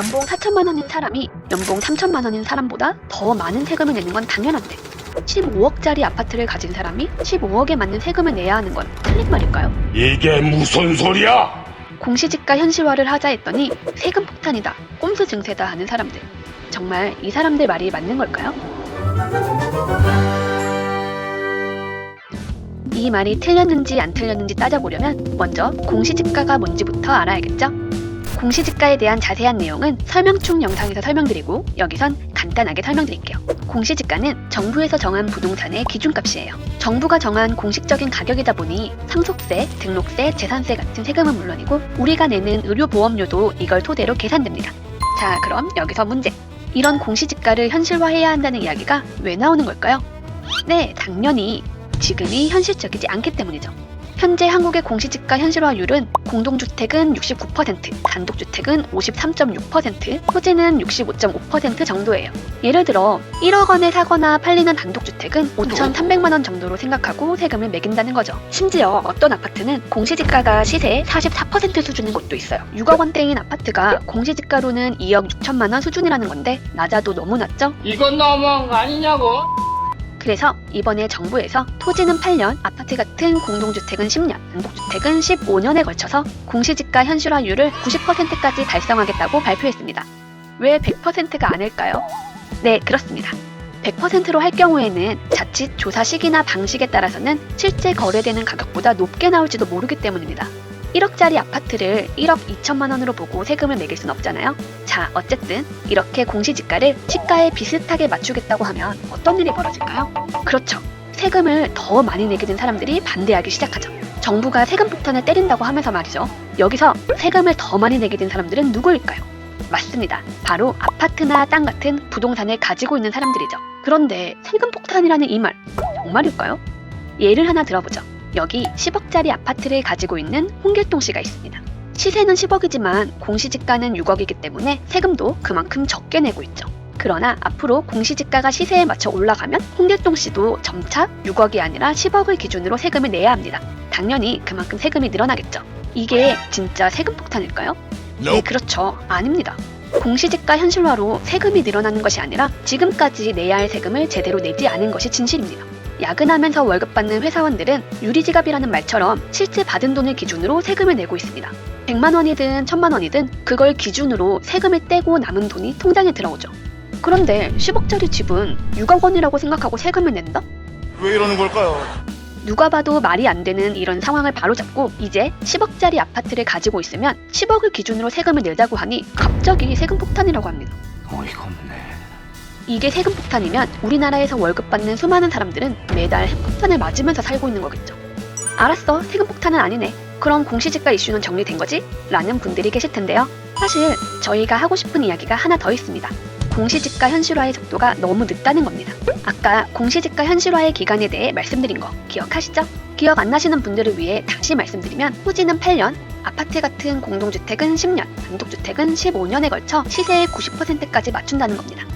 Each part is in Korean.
연봉 4천만 원인 사람이 연봉 3천만 원인 사람보다 더 많은 세금을 내는 건 당연한데 15억짜리 아파트를 가진 사람이 15억에 맞는 세금을 내야 하는 건 틀린 말일까요? 이게 무슨 소리야? 공시지가 현실화를 하자 했더니 세금 폭탄이다, 꼼수 증세다 하는 사람들. 정말 이 사람들 말이 맞는 걸까요? 이 말이 틀렸는지 안 틀렸는지 따져보려면 먼저 공시지가가 뭔지부터 알아야겠죠? 공시지가에 대한 자세한 내용은 설명충 영상에서 설명드리고 여기선 간단하게 설명드릴게요. 공시지가는 정부에서 정한 부동산의 기준값이에요. 정부가 정한 공식적인 가격이다 보니 상속세, 등록세, 재산세 같은 세금은 물론이고 우리가 내는 의료보험료도 이걸 토대로 계산됩니다. 자, 그럼 여기서 문제. 이런 공시지가를 현실화해야 한다는 이야기가 왜 나오는 걸까요? 네, 당연히 지금이 현실적이지 않기 때문이죠. 현재 한국의 공시지가 현실화율은 공동주택은 69%, 단독주택은 53.6%, 토지는 65.5% 정도예요. 예를 들어 1억 원에 사거나 팔리는 단독주택은 5,300만 원 정도로 생각하고 세금을 매긴다는 거죠. 심지어 어떤 아파트는 공시지가가 시세의 44% 수준인 곳도 있어요. 6억 원대인 아파트가 공시지가로는 2억 6천만 원 수준이라는 건데 낮아도 너무 낮죠? 이건 너무한 거 아니냐고? 그래서 이번에 정부에서 토지는 8년, 아파트 같은 공동주택은 10년, 단독주택은 15년에 걸쳐서 공시지가 현실화율을 90%까지 달성하겠다고 발표했습니다. 왜 100%가 아닐까요? 네, 그렇습니다. 100%로 할 경우에는 자칫 조사 시기나 방식에 따라서는 실제 거래되는 가격보다 높게 나올지도 모르기 때문입니다. 1억짜리 아파트를 1억 2천만 원으로 보고 세금을 매길 순 없잖아요. 자, 어쨌든 이렇게 공시지가를 시가에 비슷하게 맞추겠다고 하면 어떤 일이 벌어질까요? 그렇죠. 세금을 더 많이 내게 된 사람들이 반대하기 시작하죠. 정부가 세금 폭탄을 때린다고 하면서 말이죠. 여기서 세금을 더 많이 내게 된 사람들은 누구일까요? 맞습니다. 바로 아파트나 땅 같은 부동산을 가지고 있는 사람들이죠. 그런데 세금 폭탄이라는 이 말, 정말일까요? 예를 하나 들어보죠. 여기 10억짜리 아파트를 가지고 있는 홍길동 씨가 있습니다. 시세는 10억이지만 공시지가는 6억이기 때문에 세금도 그만큼 적게 내고 있죠. 그러나 앞으로 공시지가가 시세에 맞춰 올라가면 홍길동 씨도 점차 6억이 아니라 10억을 기준으로 세금을 내야 합니다. 당연히 그만큼 세금이 늘어나겠죠. 이게 진짜 세금 폭탄일까요? 네, 그렇죠. 아닙니다. 공시지가 현실화로 세금이 늘어나는 것이 아니라 지금까지 내야 할 세금을 제대로 내지 않은 것이 진실입니다. 야근하면서 월급 받는 회사원들은 유리지갑이라는 말처럼 실제 받은 돈을 기준으로 세금을 내고 있습니다. 100만 원이든 1000만 원이든 그걸 기준으로 세금을 떼고 남은 돈이 통장에 들어오죠. 그런데 10억짜리 집은 6억 원이라고 생각하고 세금을 낸다? 왜 이러는 걸까요? 누가 봐도 말이 안 되는 이런 상황을 바로잡고 이제 10억짜리 아파트를 가지고 있으면 10억을 기준으로 세금을 내자고 하니 갑자기 세금 폭탄이라고 합니다. 어이가 없네. 이게 세금 폭탄이면 우리나라에서 월급 받는 수많은 사람들은 매달 핵폭탄을 맞으면서 살고 있는 거겠죠. 알았어, 세금 폭탄은 아니네. 그럼 공시지가 이슈는 정리된 거지? 라는 분들이 계실 텐데요. 사실 저희가 하고 싶은 이야기가 하나 더 있습니다. 공시지가 현실화의 속도가 너무 늦다는 겁니다. 아까 공시지가 현실화의 기간에 대해 말씀드린 거 기억하시죠? 기억 안 나시는 분들을 위해 다시 말씀드리면 토지는 8년, 아파트 같은 공동주택은 10년, 단독주택은 15년에 걸쳐 시세의 90%까지 맞춘다는 겁니다.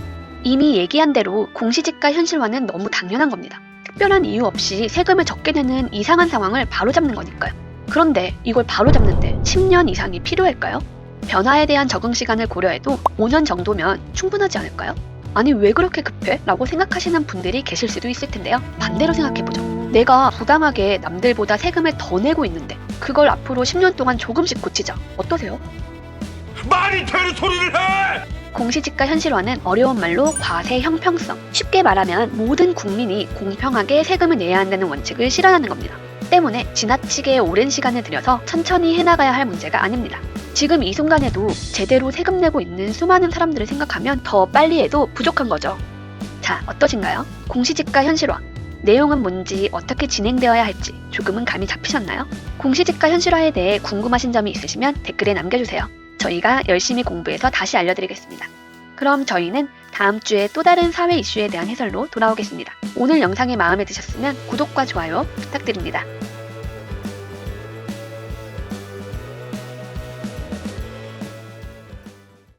이미 얘기한 대로 공시지가 현실화는 너무 당연한 겁니다. 특별한 이유 없이 세금을 적게 내는 이상한 상황을 바로잡는 거니까요. 그런데 이걸 바로잡는데 10년 이상이 필요할까요? 변화에 대한 적응 시간을 고려해도 5년 정도면 충분하지 않을까요? 아니 왜 그렇게 급해? 라고 생각하시는 분들이 계실 수도 있을 텐데요. 반대로 생각해보죠. 내가 부당하게 남들보다 세금을 더 내고 있는데 그걸 앞으로 10년 동안 조금씩 고치자. 어떠세요? 말이 되는 소리를 해! 공시지가 현실화는 어려운 말로 과세 형평성. 쉽게 말하면 모든 국민이 공평하게 세금을 내야 한다는 원칙을 실현하는 겁니다. 때문에 지나치게 오랜 시간을 들여서 천천히 해나가야 할 문제가 아닙니다. 지금 이 순간에도 제대로 세금 내고 있는 수많은 사람들을 생각하면 더 빨리 해도 부족한 거죠. 자, 어떠신가요? 공시지가 현실화. 내용은 뭔지 어떻게 진행되어야 할지 조금은 감이 잡히셨나요? 공시지가 현실화에 대해 궁금하신 점이 있으시면 댓글에 남겨주세요. 저희가 열심히 공부해서 다시 알려드리겠습니다. 그럼 저희는 다음 주에 또 다른 사회 이슈에 대한 해설로 돌아오겠습니다. 오늘 영상이 마음에 드셨으면 구독과 좋아요 부탁드립니다.